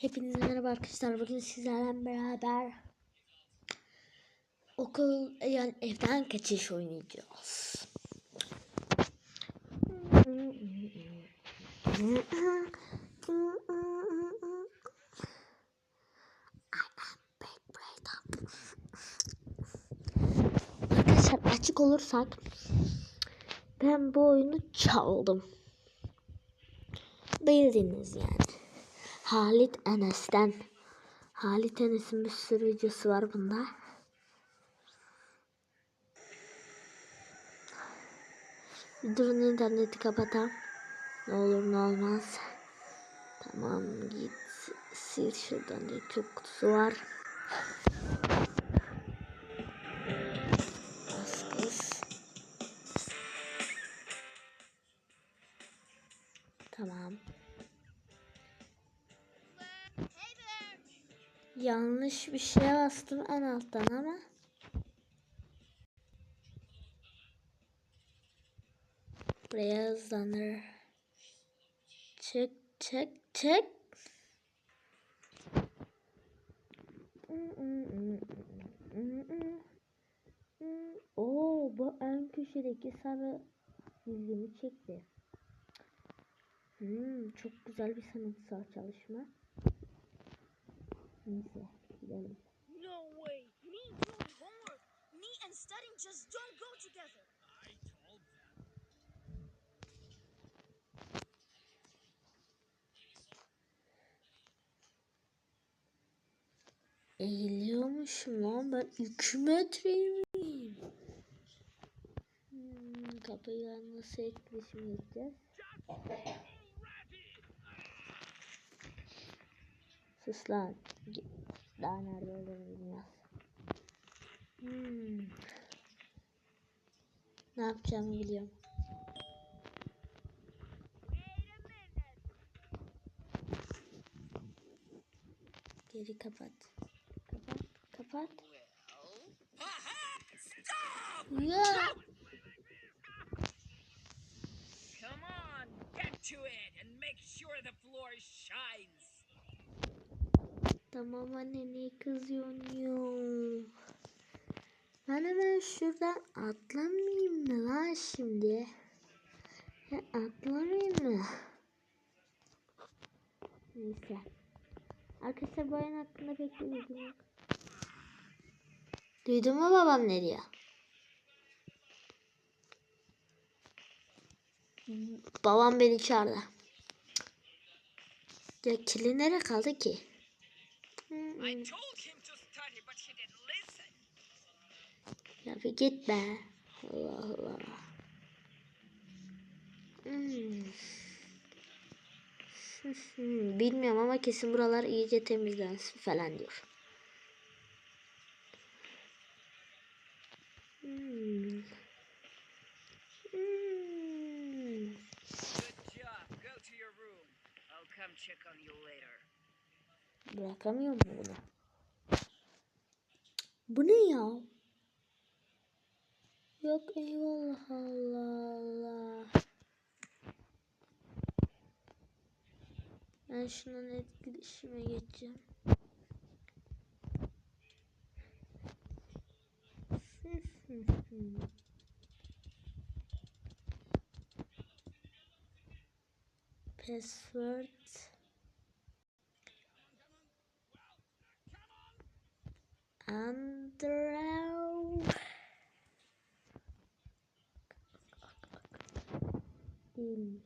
Hepinize merhaba arkadaşlar. Bugün sizlerle beraber okul yani evden kaçış oynayacağız. Arkadaşlar açık olursak ben bu oyunu çaldım. Bildiniz yani. Halit Enes'ten. Halit Enes'in bir sürü videosu var bunda. Durun interneti kapatam. Ne olur ne olmaz. Tamam git sil şuradan YouTube kutusu var. Yanlış bir şeye bastım en alttan ama. Buraya hızlanır. Çık çık çık. Oo bu en köşedeki sarı ilgimi çekti. Hmm, çok güzel bir sanatsal çalışma. Neyse gidelim. No way! Me doing homework! Me and studying just don't go together! Eğiliyormuşum lan ben 2 metreyim. Hmm, kapıyı nasıl etkileşim edeceğiz? Sus lan. Daha nerede olduğunu bilmiyoruz. Hmm. Ne yapacağımı biliyorum. Geri kapat. Kapat. Kapat. Ya. Come on, get to it and make sure the floor shines! Tamam anne niye kızıyorsun ya? Ben hemen şuradan atlamayayım mı lan şimdi? Ya atlamayayım mı? Neyse. Arkadaşlar bu oyun hakkında pek bir. Duydun mu babam ne diyor? Babam beni çağırdı. Ya kirli nereye kaldı ki? Ya bir git be. Allah Allah. Hmm. Bilmiyorum ama kesin buralar iyice temizlensin falan diyor. Hmm. Hmm. Good job. Go to your room. I'll come check on you later. Bırakamıyor mu bunu? Bu ne ya? Yok eyvallah Allah Allah. Ben şundan etkileşime geçeceğim. Password. Andrew. Değilmiş.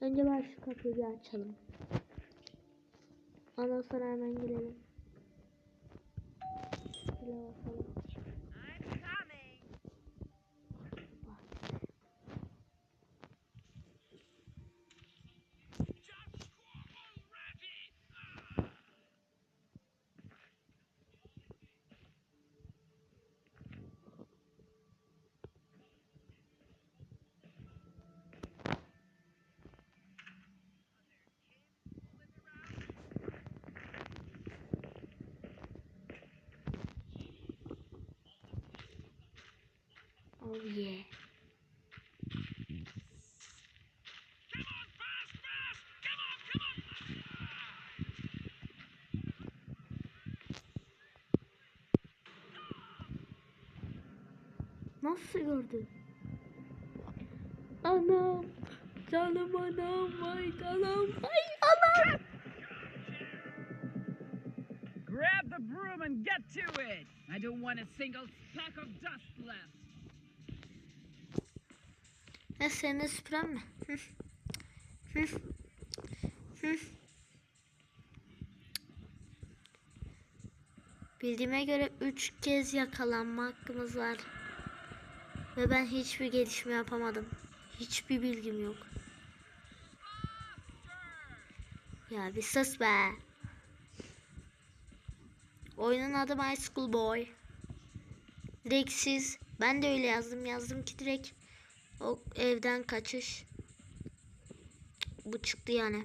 Önce ben şu kapıyı bir açalım. Ondan sonra hemen girelim. Şöyle bakalım. Oh yeah. Nasıl gördün? Anam. Canım anam. Vay anam. Vay anam. Grab the broom and get to it. I don't want a single speck of dust left. Ne seni süpüren mi? Bildiğime göre üç kez yakalanma hakkımız var. Ve ben hiçbir gelişme yapamadım. Hiçbir bilgim yok. Ya bir sus be. Oyunun adı My School Boy. Direkt siz. Ben de öyle yazdım. Yazdım ki direkt o evden kaçış. Bu çıktı yani.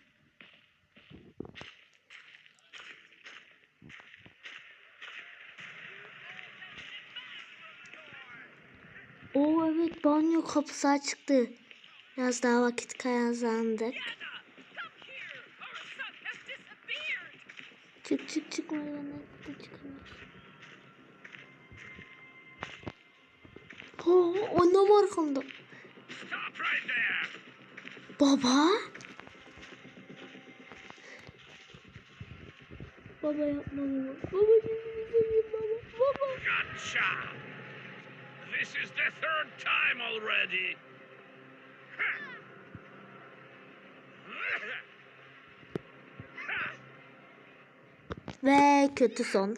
Oo evet banyo kapısı açıktı. Biraz daha vakit kazandık. Çık çık çık merdivenden de çıkamıyoruz. Oo annem arkamda. Baba? Baba yapma baba. Baba gözünü seveyim baba. Baba. Gotcha! This is the third time already. Ve kötü son.